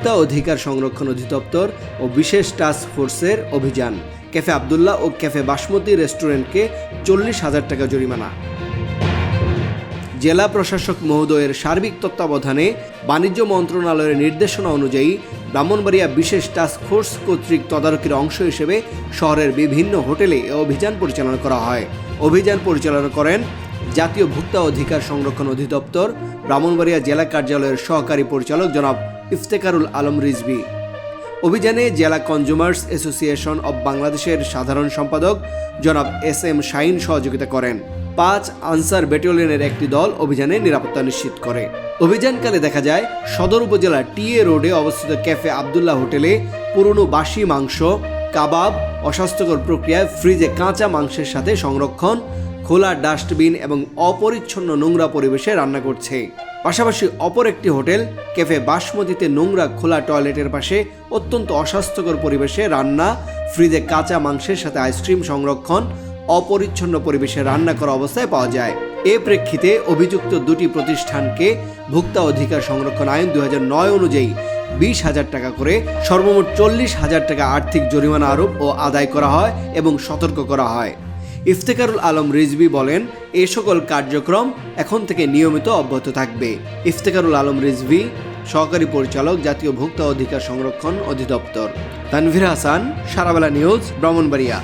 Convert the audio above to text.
ভোক্তা অধিকার সংরক্ষণ অধিদপ্তর ও বিশেষ টাস্ক ফোর্সের অভিযান। ক্যাফে আবদুল্লাহ ও ক্যাফে বাসমতি রেস্টুরেন্টকে চল্লিশ হাজার টাকা জরিমানা। জেলা প্রশাসক মহোদয়ের সার্বিক তত্ত্বাবধানে বাণিজ্য মন্ত্রণালয়ের নির্দেশনা অনুযায়ী ব্রাহ্মণবাড়িয়া বিশেষ টাস্ক ফোর্স কর্তৃক তদারকির অংশ হিসেবে শহরের বিভিন্ন হোটেলে এ অভিযান পরিচালনা করা হয়। অভিযান পরিচালনা করেন জাতীয় ভোক্তা অধিকার সংরক্ষণ অধিদপ্তর, ব্রাহ্মণবাড়িয়া জেলা কার্যালয়ের সহকারী পরিচালক জনাব ইফতেকারুল আলম রিজভি। অভিযানে জেলা কনজুমার্স অ্যাসোসিয়েশন অব বাংলাদেশের সাধারণ সম্পাদক জনাব এস এম শাইন সহযোগিতা করেন। পাঁচ আনসার ব্যাটালিয়নের একটি দল অভিযানে নিরাপত্তা নিশ্চিত করে। অভিযানকালে দেখা যায়, সদর উপজেলার টিএ রোডে অবস্থিত ক্যাফে আবদুল্লাহ হোটেলে পুরনো বাসি মাংস, কাবাব, অস্বাস্থ্যকর প্রক্রিয়ায় ফ্রিজে কাঁচা মাংসের সাথে সংরক্ষণ খোলা ডাস্টবিন এবং অপরিচ্ছন্ন নোংরা পরিবেশে রান্না করছে। পাশাপাশি অপর একটি হোটেল, ক্যাফে বাসমতিতে নোংরা খোলা টয়লেটের পাশে অত্যন্ত অস্বাস্থ্যকর পরিবেশে রান্না, ফ্রিজে কাঁচা মাংসের সাথে আইসক্রিম সংরক্ষণ, অপরিচ্ছন্ন পরিবেশে রান্না করা অবস্থায় পাওয়া যায়। এ প্রেক্ষিতে অভিযুক্ত দুটি প্রতিষ্ঠানকে ভোক্তা অধিকার সংরক্ষণ আইন দু হাজার নয় অনুযায়ী বিশ হাজার টাকা করে, সর্বমোট চল্লিশ হাজার টাকা আর্থিক জরিমানা আরোপ ও আদায় করা হয় এবং সতর্ক করা হয়। ইফতেকারুল আলম রিজবি বলেন, এ সকল কার্যক্রম এখন থেকে নিয়মিত অব্যাহত থাকবে। ইফতেকারুল আলম রিজভি, সহকারী পরিচালক, জাতীয় ভোক্তা অধিকার সংরক্ষণ অধিদপ্তর। তানভীর হাসান, সারাবেলা নিউজ, ব্রাহ্মণবাড়িয়া।